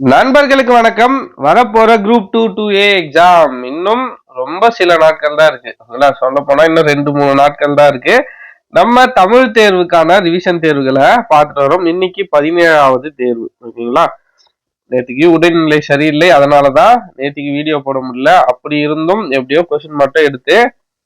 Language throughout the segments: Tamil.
நண்பர்களுக்கு வணக்கம். வரப்போற group two two A exam இன்னும் ரொம்ப சில நாட்கள் தான் இருக்கு. சொல்ல போனா இன்னும் ரெண்டு மூணு நாட்கள் தான் இருக்கு. நம்ம தமிழ் தேர்வுக்கான ரிவிஷன் தேர்வுகளை பார்த்துட்டு வரோம். இன்னைக்கு பதினேழாவது தேர்வு. ஓகேங்களா? நேற்றுக்கு உடல்நிலை சரியில்லை. அதனாலதான் நேற்றுக்கு வீடியோ போட முடியல. அப்படி இருந்தும் எப்படியோ கொஸ்டின் மட்டும் எடுத்து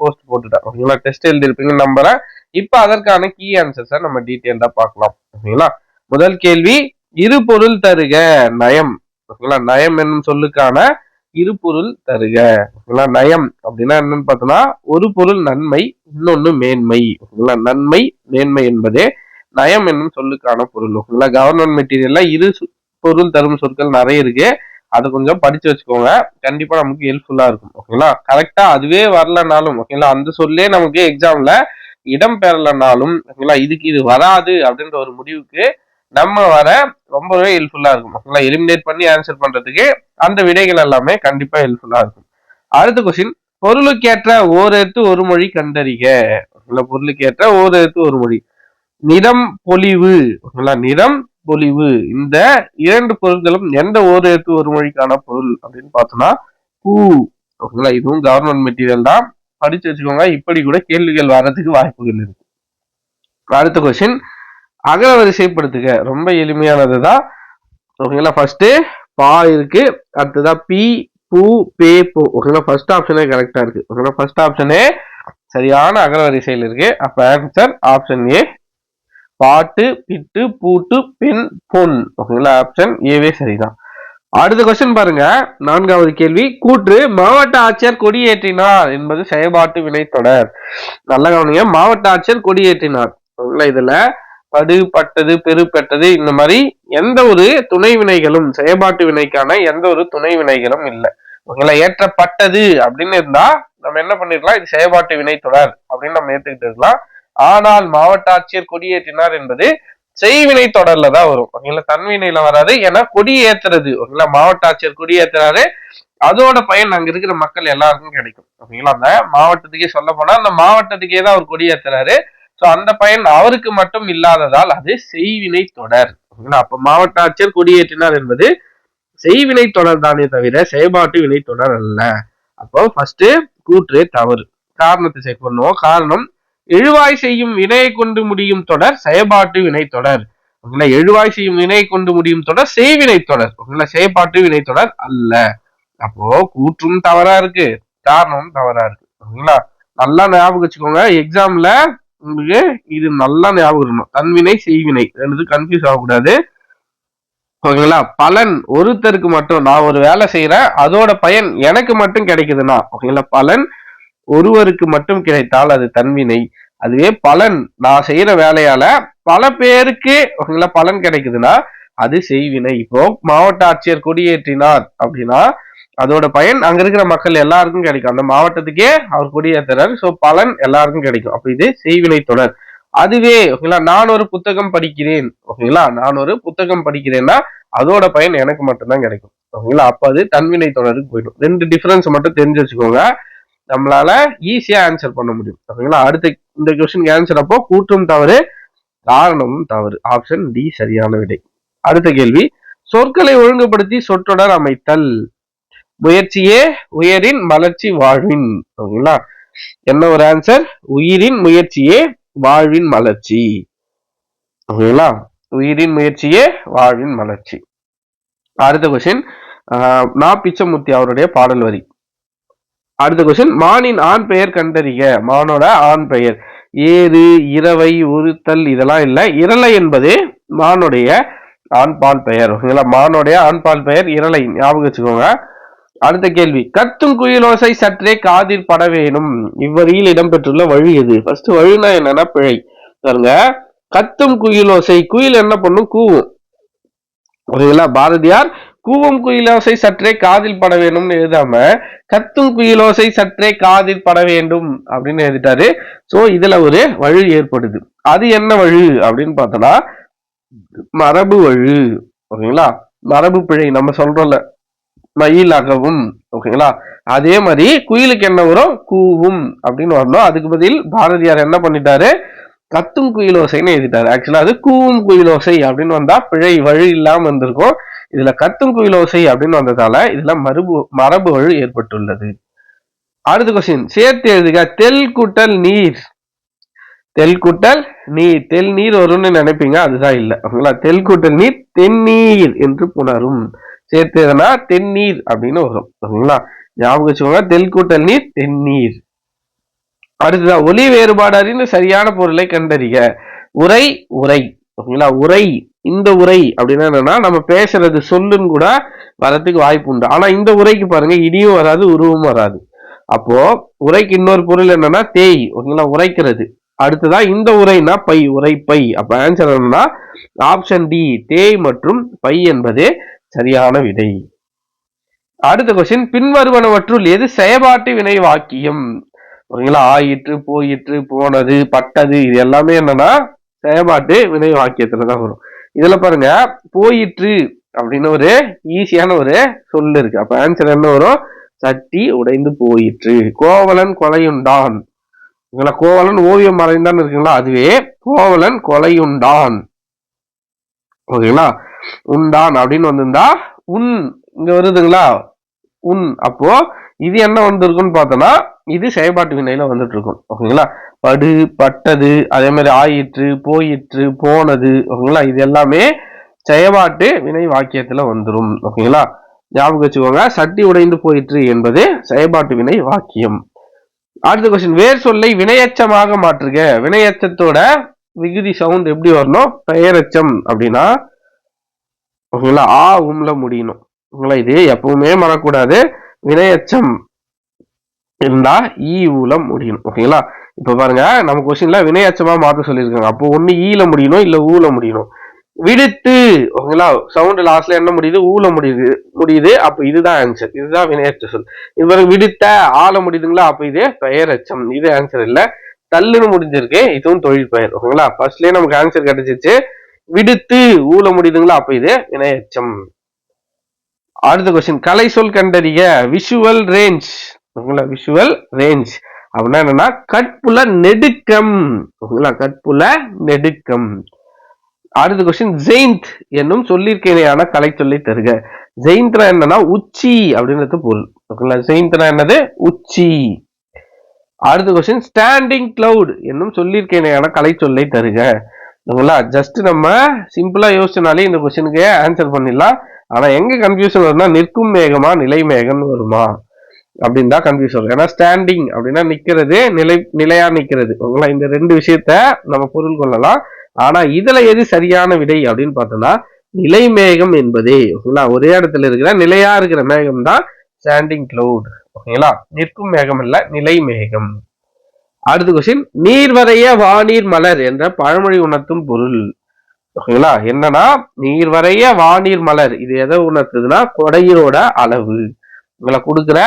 போஸ்ட் போட்டுட்டேன். ஓகேங்களா? டெஸ்ட் எழுதியிருப்பீங்கன்னு நம்புறேன் இப்போ அதற்கான கீ ஆன்சர்ஸை நம்ம டீட்டெயில்டா பார்க்கலாம். ஓகேங்களா? முதல் கேள்வி இரு பொருள் தருக நயம். ஓகேங்களா? நயம் என்னும் சொல்லுக்கான இரு பொருள் தருக. ஓகேங்களா? நயம் அப்படின்னா என்னன்னு பார்த்தோம்னா ஒரு பொருள் நன்மை இன்னொன்னு மேன்மை. ஓகேங்களா? நன்மை மேன்மை என்பதே நயம் என்னும் சொல்லுக்கான பொருள். ஓகேங்களா? கவர்மெண்ட் மெட்டீரியல்ல இரு பொருள் தரும் சொற்கள் நிறைய இருக்கு. அதை கொஞ்சம் படிச்சு வச்சுக்கோங்க. கண்டிப்பா நமக்கு ஹெல்ப்ஃபுல்லா இருக்கும். ஓகேங்களா? கரெக்டா அதுவே வரலனாலும் ஓகேங்களா? அந்த சொல்லே நமக்கு எக்ஸாம்ல இடம் பெறலனாலும் ஓகேங்களா? இதுக்கு இது வராது அப்படின்ற ஒரு முடிவுக்கு நம்ம வர ரொம்பவே ஹெல்ப்ஃபுல்லா இருக்கும். ஓகேங்களா எலிமினேட் பண்ணி ஆன்சர் பண்றதுக்கு அந்த விடைகள் எல்லாமே கண்டிப்பா ஹெல்ப்ஃபுல்லா இருக்கும். அடுத்த கொஸ்டின் பொருளுக்கேற்ற ஓரெழுத்து ஒரு மொழி கண்டறிக. ஓகேங்களா பொருளுக்கேற்ற ஓரெழுத்து ஒரு மொழி. நிறம் பொலிவு. ஓகேங்களா நிறம் பொலிவு. இந்த இரண்டு பொருட்களும் எந்த ஓர் எழுத்து ஒரு மொழிக்கான பொருள் அப்படின்னு பார்த்தோம்னா பூ. ஓகேங்களா இதுவும் கவர்மெண்ட் மெட்டீரியல் தான். படிச்சு வச்சுக்கோங்க. இப்படி கூட கேள்விகள் வர்றதுக்கு வாய்ப்புகள் இருக்கு. அடுத்த கொஸ்டின் அகரவரிசைப்படுத்துக ரொம்ப எளிமையானது தான் ஓகேங்களா? ஃபர்ஸ்ட் பா இருக்கு. அடுத்ததான் பி பூ பே போ. ஓகேங்களா? ஃபர்ஸ்ட் ஆப்ஷனே கரெக்டா இருக்கு. ஓகேங்களா? ஃபர்ஸ்ட் ஆப்ஷனே சரியான அகரவரிசையில் இருக்கு. அப்ப ஆன்சர் ஆப்ஷன் ஏ பாட்டு பிட்டு பூட்டு பின் பொன். ஓகேங்களா? ஆப்ஷன் ஏவே சரிதான். அடுத்த கொஸ்டின் பாருங்க. நான்காவது கேள்வி. கூற்று மாவட்ட ஆட்சியர் கொடியேற்றினார் என்பது செயல்பாட்டு வினைத்தொடர். நல்ல கவனிங்க. மாவட்ட ஆட்சியர் கொடியேற்றினார். ஓகேங்களா? இதுல படு பட்டது பெரு பெற்றது இந்த மாதிரி எந்த ஒரு துணை வினைகளும் செயல்பாட்டு வினைக்கான எந்த ஒரு துணை வினைகளும் இல்லை. உங்களை ஏற்றப்பட்டது அப்படின்னு இருந்தா நம்ம என்ன பண்ணிருக்கலாம்? இது செயல்பாட்டு வினை தொடர் அப்படின்னு நம்ம ஏற்றுக்கிட்டு இருக்கலாம். ஆனால் மாவட்ட ஆட்சியர் கொடியேற்றினார் என்பது செய்வினை தொடர்ல தான் வரும். ஓகேங்களா தன்வினையில வராது ஏன்னா கொடி ஏத்துறது ஓகேங்களா மாவட்ட ஆட்சியர் கொடி ஏத்துறாரு அதோட பயன் அங்க இருக்கிற மக்கள் எல்லாருக்கும் கிடைக்கும். ஓகேங்களா அந்த மாவட்டத்துக்கே சொல்ல போனா அந்த மாவட்டத்துக்கே தான் அவர் கொடி ஏத்துறாரு ஸோ அந்த பயன் அவருக்கு மட்டும் இல்லாததால் அது செய்வினை தொடர். ஓகேங்களா? அப்ப மாவட்ட ஆட்சியர் கொடியேற்றினார் என்பது செய்வினை தொடர் தானே தவிர செயல்பாட்டு வினை தொடர் அல்ல. அப்போ ஃபர்ஸ்ட் கூற்று தவறு. காரணத்தை செக் பண்ணுவோம் காரணம் எழுவாய் செய்யும் வினையை கொண்டு முடியும் தொடர் செயல்பாட்டு வினை தொடர். ஓகேங்களா? எழுவாய் செய்யும் வினையை கொண்டு முடியும் தொடர் செய்வினை தொடர். ஓகேங்களா? செயல்பாட்டு வினை தொடர் அல்ல. அப்போ கூற்றும் தவறா இருக்கு. காரணமும் தவறா இருக்கு. ஓகேங்களா? நல்லா ஞாபகம் வச்சுக்கோங்க. எக்ஸாம்ல உங்களுக்கு இது நல்லா ஞாபகம் இருக்கணும். தன்வினை செய்வினை. ரெண்டு கன்ஃபியூஸ் ஆகக்கூடாது. ஓகேங்களா? பலன் ஒருத்தருக்கு மட்டும் நான் ஒரு வேலை செய்யறேன் அதோட பயன் எனக்கு மட்டும் கிடைக்குதுன்னா ஓகேங்களா? பலன் ஒருவருக்கு மட்டும் கிடைத்தால் அது தன்வினை. அதுவே பலன். நான் செய்யற வேலையால பல பேருக்கு ஓகேங்களா பலன் கிடைக்குதுன்னா அது செய்வினை. இப்போ மாவட்ட ஆட்சியர் கொடியேற்றினார் அப்படின்னா அதோட பயன் அங்க இருக்கிற மக்கள் எல்லாருக்கும் கிடைக்கும். அந்த மாவட்டத்துக்கே அவர் கொடியேற்றுறாரு சோ பலன் எல்லாருக்கும் கிடைக்கும். அப்ப இது செய்வினை தொடர். அதுவே ஓகேங்களா நான் ஒரு புத்தகம் படிக்கிறேன். ஓகேங்களா நான் ஒரு புத்தகம் படிக்கிறேன்னா அதோட பயன் எனக்கு மட்டும்தான் கிடைக்கும். ஓகேங்களா அப்ப அது தன்வினை தொடருக்கு போயிடும். ரெண்டு டிஃபரன்ஸ் மட்டும் தெரிஞ்சு வச்சுக்கோங்க. நம்மளால ஈஸியா ஆன்சர் பண்ண முடியும். ஓகேங்களா அடுத்த இந்த கொஸ்டின் ஆன்சர் அப்போ கூற்றும் தவறு காரணமும் தவறு. ஆப்ஷன் டி சரியான விடை. அடுத்த கேள்வி. சொற்களை ஒழுங்குபடுத்தி சொற்றொடர் அமைத்தல். முயற்சியே உயரின் மலர்ச்சி வாழ்வின். ஓகேங்களா? என்ன ஒரு ஆன்சர் உயிரின் முயற்சியே வாழ்வின் மலர்ச்சி ஓகேங்களா? உயிரின் முயற்சியே வாழ்வின் மலர்ச்சி அடுத்த கொஸ்டின் நா பிச்சமூர்த்தி அவருடைய பாடல் வரி. அடுத்த கொஸ்டின் மானின் ஆண் பெயர் கண்டறிக. மானோட ஆண் பெயர். ஏறு இரவை உறுத்தல் இதெல்லாம் இல்லை. இரலை என்பது மானுடைய ஆண்பால் பெயர். ஓகேங்களா? மானுடைய ஆண்பால் பெயர் இரலை. ஞாபகம் வச்சுக்கோங்க. அடுத்த கேள்வி. கத்தும் குயிலோசை சற்றே காதில் பட வேணும். இவ்வரியில் இடம்பெற்றுள்ள வழி எது? ஃபர்ஸ்ட் வழினா என்னன்னா பிழை. பாருங்க. கத்தும் குயிலோசை. குயில் என்ன பண்ணும்? கூவும். ஓகேங்களா பாரதியார் கூவும் குயிலோசை சற்றே காதில் பட வேணும்னு எழுதாம கத்தும் குயிலோசை சற்றே காதில் பட வேண்டும் அப்படின்னு எழுதிட்டாரு. சோ இதுல ஒரு வழி ஏற்படுது. அது என்ன வழி அப்படின்னு பார்த்தோம்னா மரபு வழி. ஓகேங்களா மரபு பிழை. நம்ம சொல்றோம்ல. மயிலாகவும் ஓகேங்களா அதே மாதிரி குயிலுக்கு என்ன வரும்? கூவும் அப்படின்னு வரணும். அதுக்கு பதில் பாரதியார் என்ன பண்ணிட்டாரு? கத்தும் குயிலோசைன்னு எழுதிட்டாரு. ஆக்சுவலா அது கூவும் குயிலோசை அப்படின்னு வந்தா பிழை வழி இல்லாம வந்திருக்கும் இதுல கத்தும் குயிலோசை அப்படின்னு வந்ததால இதுல மரபு மரபு வழி ஏற்பட்டுள்ளது. அடுத்த கொஸ்டின் சேர்த்து எழுதுக. தெல் கூட்டல் நீர். தெல் கூட்டல் நீர். தெல் நீர் வரும்னு நினைப்பீங்க. அதுதான் இல்ல. ஓகேங்களா? தெல் கூட்டல் நீர் தென்னீர் என்று புணரும். சேர்த்து தென்னீர் அப்படின்னு வரும். ஓகேங்களா ஞாபகம் வச்சுக்கோங்க. தெல் கூட்டல் நீர் தென்னீர். அடுத்ததான் ஒலி வேறுபாடு அறிந்து சரியான பொருளை கண்டறிக. உரை உரை. ஓகேங்களா உரை இந்த உரை அப்படின்னா என்னன்னா நம்ம பேசுறது சொல்லுன்னு கூட வரதுக்கு வாய்ப்பு உண்டு. ஆனா இந்த உரைக்கு பாருங்க இடியும் வராது உருவமும் வராது. அப்போ உரைக்கு இன்னொரு பொருள் என்னன்னா தேய். ஓகேங்களா உரைக்கிறது. அடுத்ததா இந்த உரைனா பை உரை பை. அப்ப ஆன்சர் என்னன்னா ஆப்ஷன் டி தேய் மற்றும் பை என்பது சரியான விடை. அடுத்த கொஸ்டின் பின்வருவனவற்றுள் எது செயபாட்டு வினை வாக்கியம்? ஓகேங்களா ஆயிற்று போயிற்று போனது பட்டது இது எல்லாமே என்னன்னா செயல்பாட்டு வினை வாக்கியத்துல தான் வரும். இதுல பாருங்க போயிற்று அப்படின்னு ஒரு ஈஸியான ஒரு சொல் இருக்கு. அப்ப ஆன்சர் என்ன வரும்? சட்டி உடைந்து போயிற்று. கோவலன் கொலையுண்டான். ஓகேங்களா கோவலன் ஓவியம் மறைந்தான் இருக்குங்களா? அதுவே கோவலன் கொலையுண்டான். ஓகேங்களா உண்டான் அப்படின்னு வந்திருந்தா உன் இங்க வருதுங்களா? உன் அப்போ இது என்ன வந்திருக்குன்னு பார்த்தோம்னா இது செயல்பாட்டு வினையில வந்துட்டு இருக்கும் ஓகேங்களா? படு பட்டது அதே மாதிரி ஆயிற்று போயிற்று போனது ஓகேங்களா? இது எல்லாமே செயல்பாட்டு வினை வாக்கியத்துல வந்துடும் ஓகேங்களா? ஞாபகம் வச்சுக்கோங்க சட்டி உடைந்து போயிற்று என்பது செயல்பாட்டு வினை வாக்கியம். அடுத்த கொஸ்டின் வேர் சொல்லை வினையச்சமாக மாற்றுக. வினையச்சத்தோட விகுதி சவுண்ட் எப்படி வரணும்? பெயரச்சம் அப்படின்னா ஓகேங்களா? ஆ உம்ல முடியணும். ஓகேங்களா? இது எப்பவுமே மறக்கூடாது வினையச்சம் இருந்தா ஈ ஊல முடியணும். ஓகேங்களா? இப்ப பாருங்க நம்ம கொஸ்டின்ல வினையச்சமா மாத்த சொல்லியிருக்காங்க. அப்போ ஒண்ணு ஈல முடியணும் இல்ல ஊல முடியணும். விடுத்து ஓகேங்களா? சவுண்ட் லாஸ்ட்ல என்ன முடியுது? ஊல முடியுது முடியுது. அப்ப இதுதான் ஆன்சர் இதுதான் வினையச்ச சொல். இது பாருங்க விடுத்த ஆள முடியுதுங்களா? அப்ப இது பெயரச்சம். இது ஆன்சர் இல்லை. தள்ளுன்னு முடிஞ்சிருக்கு. இதுவும் தொழில் பெயர் ஓகேங்களா? ஃபர்ஸ்ட்லயே நமக்கு ஆன்சர் கிடைச்சிச்சு விடுத்து ஊல முடியுதுங்களா? அப்ப இது வினையச்சம் அடுத்த கொஸ்டின் கலை சொல் கண்டறிய விஷுவல் ரேஞ்ச் ஓகேங்களா? விஷுவல் ரேஞ்ச் அப்படின்னா என்னன்னா கட்புல நெடுக்கம். ஓகேங்களா? கட்புல நெடுக்கம். அடுத்த கொஸ்டின் ஜெயிந்த் என்னும் சொல்லிற்கேனையான கலை சொல்லி தருக. ஜெயிந்த்னா என்னன்னா உச்சி அப்படின்றது பொருள். ஓகேங்களா? ஜெயிந்த்னா என்னது? உச்சி. அடுத்த கொஸ்டின் ஸ்டாண்டிங் கிளவுட் என்னும் சொல்லியிருக்கேன் கலை சொல்லை தருக. ஓகேங்களா? ஜஸ்ட் நம்ம சிம்பிளா யோசிச்சனாலே இந்த கொஸ்டினுக்கு ஆன்சர் பண்ணிடலாம். ஆனா எங்க கன்ஃபியூஷன் வரும்னா நிற்கும் மேகமா நிலை மேகம்னு வருமா? அப்படின்னு தான் கன்ஃபியூஸ் வரும் ஏன்னா ஸ்டாண்டிங் அப்படின்னா நிக்கிறது நிலை நிலையா நிக்கிறது ஓகேங்களா? இந்த ரெண்டு விஷயத்த நம்ம பொருள் கொள்ளலாம். ஆனா இதுல எது சரியான விடை அப்படின்னு பார்த்தோம்னா நிலை மேகம் என்பதே. ஓகேங்களா? ஒரே இடத்துல இருக்கிற நிலையா இருக்கிற மேகம் தான் ஸ்டாண்டிங் கிளவுட் ஓகேங்களா? நிற்கும் மேகம் இல்ல நிலை மேகம். அடுத்த கொஸ்டின் நீர்வரைய வானீர் மலர் என்ற பழமொழி உணர்த்தும் பொருள். ஓகேங்களா? என்னன்னா நீர்வரைய வானீர் மலர் இது எதை உணர்த்துதுன்னா கொடையோட அளவு. உங்களை கொடுக்கிற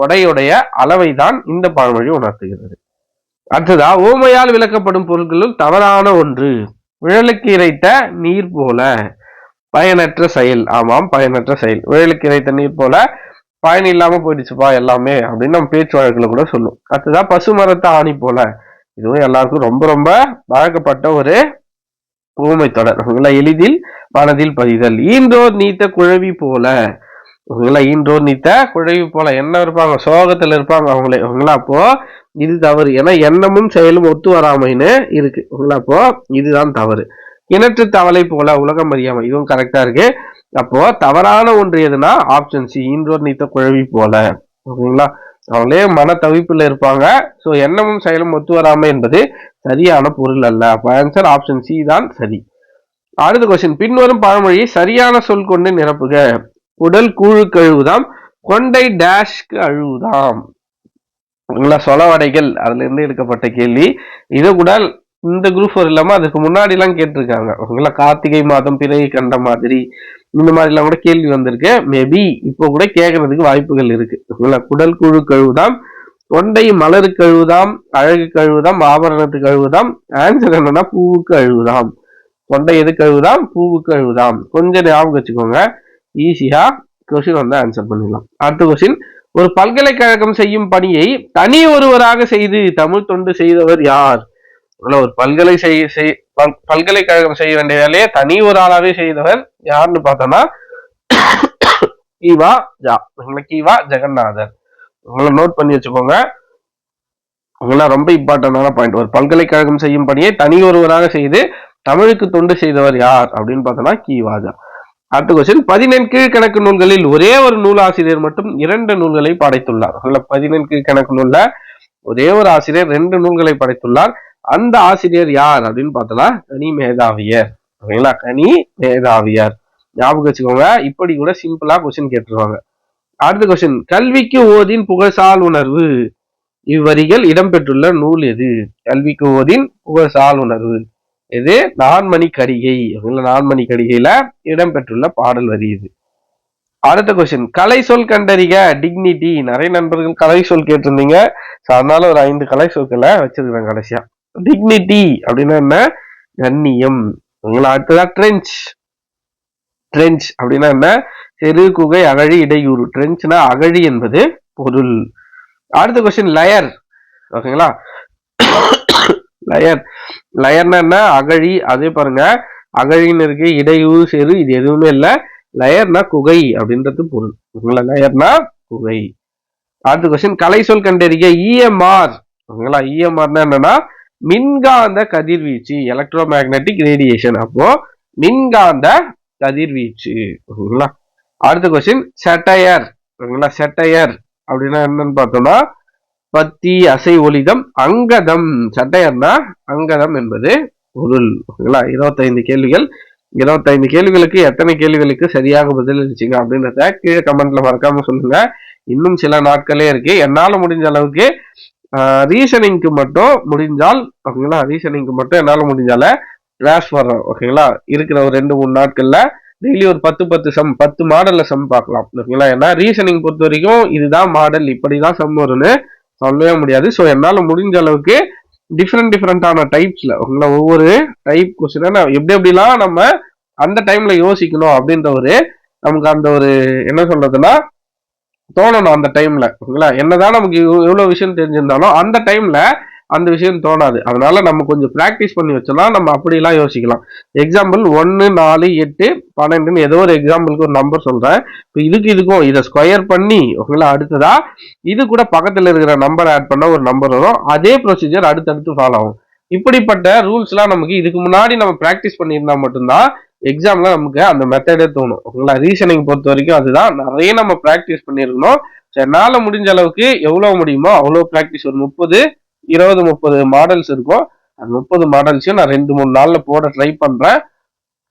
கொடையுடைய அளவை தான் இந்த பழமொழி உணர்த்துகிறது. அடுத்ததா ஓமையால் விளக்கப்படும் பொருட்களுள் தவறான ஒன்று. விழலுக்கு இறைத்த நீர் போல பயனற்ற செயல். ஆமாம் பயனற்ற செயல். விழலுக்கு இறைத்த நீர் போல பயன் இல்லாம போயிடுச்சுப்பா எல்லாமே அப்படின்னு நம்ம பேச்சு வழக்குல கூட சொல்லும் அடுத்ததான் பசு மரத்தை ஆணி போல. இதுவும் எல்லாருக்கும் ரொம்ப ரொம்ப வழக்கப்பட்ட ஒரு ஊமை தொடர். எளிதில் மனதில் பதிதல். ஈன்றோர் நீத்த குழவி போல. உங்களை ஈன்றோர் நீத்த குழவி போல. என்ன இருப்பாங்க? சோகத்துல இருப்பாங்க அவங்களே. ஓகேங்களா அப்போ இது தவறு. ஏன்னா எண்ணமும் செயலும் ஒத்து வராமைன்னு இருக்கு. ஓகேங்களா அப்போ இதுதான் தவறு. கிணற்று தவளை போல உலகம் அறியாமை. இதுவும் கரெக்டா இருக்கு. அப்போ தவறான ஒன்று எதுனா ஆப்ஷன் சி ஈன்றோர் நீத்த குழவி போல. ஓகேங்களா? அவங்களே மன தவிப்புல இருப்பாங்க. சோ எண்ணமும் செயலும் ஒத்து வராமல் என்பது சரியான பொருள் அல்ல. அப்ப ஆன்சர் ஆப்ஷன் சி தான் சரி. அடுத்த கொஸ்டின் பின்வரும் பழமொழியை சரியான சொல் கொண்டு நிரப்புக. உடல் கூழு கழுவுதாம் கொண்டை டேஷ்க்கு அழுவுதாம். உங்களா சொலவடைகள். அதுல இருந்து எடுக்கப்பட்ட கேள்வி. இதை கூட இந்த குரூப் இல்லாம அதுக்கு முன்னாடி எல்லாம் கேட்டிருக்காங்க. உங்களா கார்த்திகை மாதம் பிறகு கண்ட மாதிரி. இந்த மாதிரிலாம் கூட கேள்வி வந்திருக்கு. மேபி இப்போ கூட கேட்கறதுக்கு வாய்ப்புகள் இருக்கு. குடல் குழு கழுவுதாம் தொண்டை மலரு கழுவுதாம் அழகு கழுவுதாம் ஆபரணத்து கழுவுதாம் ஆன்சர் என்னன்னா பூவுக்கு அழுவுதாம். தொண்டை எது கழுவுதாம்? பூவுக்கு அழுவுதாம். கொஞ்சம் ஞாபகம் வச்சுக்கோங்க. ஈஸியா கொஸ்டின் வந்து ஆன்சர் பண்ணிடலாம். அடுத்த கொஸ்டின் ஒரு பல்கலைக்கழகம் செய்யும் பணியை தனி ஒருவராக செய்து தமிழ் தொண்டு செய்தவர் யார்? ஒரு பல்கலை செய்ய செய்- பல்கலைக்கழகம் செய்ய வேண்டிய வேலையை தனி ஒரு ஆளாவே செய்தவர் யாருன்னு பார்த்தோம்னா கீவா ஜா. கீவா ஜெகநாதர். உங்களை நோட் பண்ணி வச்சுக்கோங்க. இதெல்லாம் ரொம்ப இம்பார்ட்டன்டான பாயிண்ட் ஒரு பல்கலைக்கழகம் செய்யும் பணியை தனி ஒருவராக செய்து தமிழுக்கு தொண்டு செய்தவர் யார் அப்படின்னு பார்த்தோம்னா கீவாஜா அடுத்த கொஸ்டின் பதினெண் கீழ்கணக்கு நூல்களில் ஒரே ஒரு நூலாசிரியர் மட்டும் இரண்டு நூல்களை படைத்துள்ளார். பதினெண் கீழ்கணக்கு நூல்ல ஒரே ஒரு ஆசிரியர் ரெண்டு நூல்களை படைத்துள்ளார். அந்த ஆசிரியர் யார் அப்படின்னு பார்த்தோன்னா கனி மேதாவியர். ஓகேங்களா கனி மேதாவியார். ஞாபகம் வச்சுக்கோங்க. இப்படி கூட சிம்பிளா கொஸ்டின் கேட்டுருவாங்க அடுத்த கொஸ்டின் கல்விக்கு ஓதின் புகழ்சால் உணர்வு. இவ்வரிகள் இடம்பெற்றுள்ள நூல் எது? கல்விக்கு ஓதின் புகழ்சால் உணர்வு. இது நான்மணி கடிகை. நான்மணி கடிகையில இடம்பெற்றுள்ள பாடல் வரி இது. அடுத்த கொஸ்டின் கலை சொல் கண்டறிக. டிக்னிட்டி நிறைய நண்பர்கள் கலை சொல் கேட்டிருந்தீங்க. அதனால ஒரு ஐந்து கலை சொற்களை வச்சிருக்கிறேன் கடைசியா. டிக்னிட்டி அப்படின்னா என்ன? கண்ணியம். அடுத்ததா ட்ரெஞ்ச் ட்ரெஞ்ச் அப்படின்னா என்ன? செரு குகை அகழி இடையூறு. ட்ரெஞ்ச்னா அகழி என்பது பொருள். அடுத்த கொஸ்டின் லயர் ஓகேங்களா? லயர் லயர்னா என்ன? அகழி. அதே பாருங்க. அகழின்னு இருக்கு இடையூறு செரு இது எதுவுமே இல்லை. லயர்னா குகை அப்படின்றது பொருள். ஓகேங்களா லயர்னா குகை. அடுத்த கொஸ்டின் கலை சொல் கண்டறிய இஎம்ஆர் ஓகேங்களா இஎம்ஆர்னா என்னன்னா மின்காந்த கதிர்வீச்சு எலக்ட்ரோ மேக்னட்டிக் ரேடியேஷன் அப்போ மின்காந்த கதிர்வீச்சு. ஓகேங்களா? அடுத்த கொஸ்டின் செட்டையர் ஓகேங்களா? செட்டையர் அப்படின்னா என்னன்னு பார்த்தோம்னா பத்தி அசை ஒலிதம் அங்கதம். சட்டையர்னா அங்கதம் என்பது பொருள். ஓகேங்களா? இருபத்தைந்து கேள்விகள். இருபத்தைந்து கேள்விகளுக்கு எத்தனை கேள்விகளுக்கு சரியாக பதில் அளிச்சிங்க அப்படின்றத கீழே கமெண்ட்ல மறக்காம சொல்லுங்க. இன்னும் சில நாட்களே இருக்கு. என்னால முடிஞ்ச அளவுக்கு ரீசனிங்க்கு மட்டும் முடிஞ்சால் ஓகேங்களா? ரீசனிங்க்கு மட்டும் என்னால் முடிஞ்சால கிளாஸ் வர்றோம் ஓகேங்களா? இருக்கிற ஒரு ரெண்டு மூணு நாட்களில் டெய்லி ஒரு பத்து பத்து சம் பத்து மாடலில் சம் பார்க்கலாம் ஓகேங்களா? ஏன்னா ரீசனிங் பொறுத்த வரைக்கும் இதுதான் மாடல் இப்படி தான் சம் வரும்னு சொல்லவே முடியாது. ஸோ என்னால் முடிஞ்ச அளவுக்கு டிஃப்ரெண்ட் டிஃப்ரெண்ட்டான டைப்ஸில் ஓகேங்களா? ஒவ்வொரு டைப் கொஸ்டின் எப்படி எப்படிலாம் நம்ம அந்த டைமில் யோசிக்கணும் அப்படின்ற ஒரு நமக்கு அந்த ஒரு என்ன சொல்கிறதுன்னா தோணணும் அந்த டைம்ல ஓகேங்களா என்னதான் நமக்கு எவ்வளவு விஷயம் தெரிஞ்சிருந்தாலும் அந்த டைம்ல அந்த விஷயம் தோணாது. அதனால நம்ம கொஞ்சம் ப்ராக்டிஸ் பண்ணி வச்சோம்னா நம்ம அப்படிலாம் யோசிக்கலாம். எக்ஸாம்பிள் ஒன்று நாலு எட்டு பன்னெண்டுன்னு ஏதோ ஒரு எக்ஸாம்பிளுக்கு ஒரு நம்பர் சொல்றேன். இப்போ இதுக்கு இதுக்கும் இதை ஸ்கொயர் பண்ணி ஓகேங்களா அடுத்ததா இது கூட பக்கத்தில் இருக்கிற நம்பர் ஆட் பண்ண ஒரு நம்பர் வரும். அதே ப்ரொசீஜர் அடுத்தடுத்து ஃபாலோ ஆகும். இப்படிப்பட்ட ரூல்ஸ்லாம் நமக்கு இதுக்கு முன்னாடி நம்ம ப்ராக்டிஸ் பண்ணியிருந்தா மட்டும்தான் எக்ஸாம்ல நமக்கு அந்த மெத்தடே தோணும். ஓகேங்களா? ரீசனிங் பொறுத்த வரைக்கும் அதுதான். நிறைய நம்ம ப்ராக்டிஸ் பண்ணியிருக்கணும். என்னால முடிஞ்ச அளவுக்கு எவ்வளவு முடியுமோ அவ்வளோ ப்ராக்டிஸ் ஒரு முப்பது இருபது முப்பது மாடல்ஸ் இருக்கும். அந்த முப்பது மாடல்ஸையும் நான் ரெண்டு மூணு நாள்ல போட ட்ரை பண்றேன்.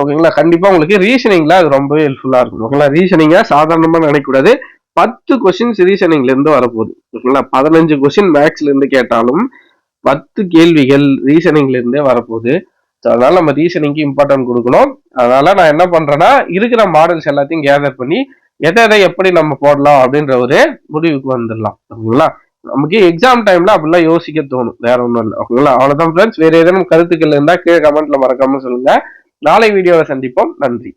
ஓகேங்களா? கண்டிப்பா உங்களுக்கு ரீசனிங்ல அது ரொம்பவே ஹெல்ப்ஃபுல்லா இருக்கும். ஓகேங்களா? ரீசனிங்க சாதாரணமா நினைக்கக்கூடாது. பத்து கொஸ்டின்ஸ் ரீசனிங்ல இருந்து வரப்போகுது. ஓகேங்களா? பதினஞ்சு கொஸ்டின் மேக்ஸ்ல இருந்து கேட்டாலும் பத்து கேள்விகள் ரீசனிங்ல இருந்தே ஸோ அதனால நம்ம ரீசனிங்க்கு இம்பார்ட்டன்ட் கொடுக்கணும். அதனால நான் என்ன பண்றேன்னா இருக்கிற மாடல்ஸ் எல்லாத்தையும் கேதர் பண்ணி எதை எதை எப்படி நம்ம போடலாம் அப்படின்ற ஒரு முடிவுக்கு வந்துடலாம். ஓகேங்களா நமக்கு எக்ஸாம் டைம்ல அப்படிலாம் யோசிக்க தோணும். வேற ஒன்றும் இல்லை. ஓகேங்களா? அவ்வளோதான் ஃப்ரெண்ட்ஸ் வேற ஏதேனும் கருத்துக்கள் இருந்தால் கீழே கமெண்ட்ல மறக்காம சொல்லுங்க. நாளை வீடியோவை சந்திப்போம். நன்றி.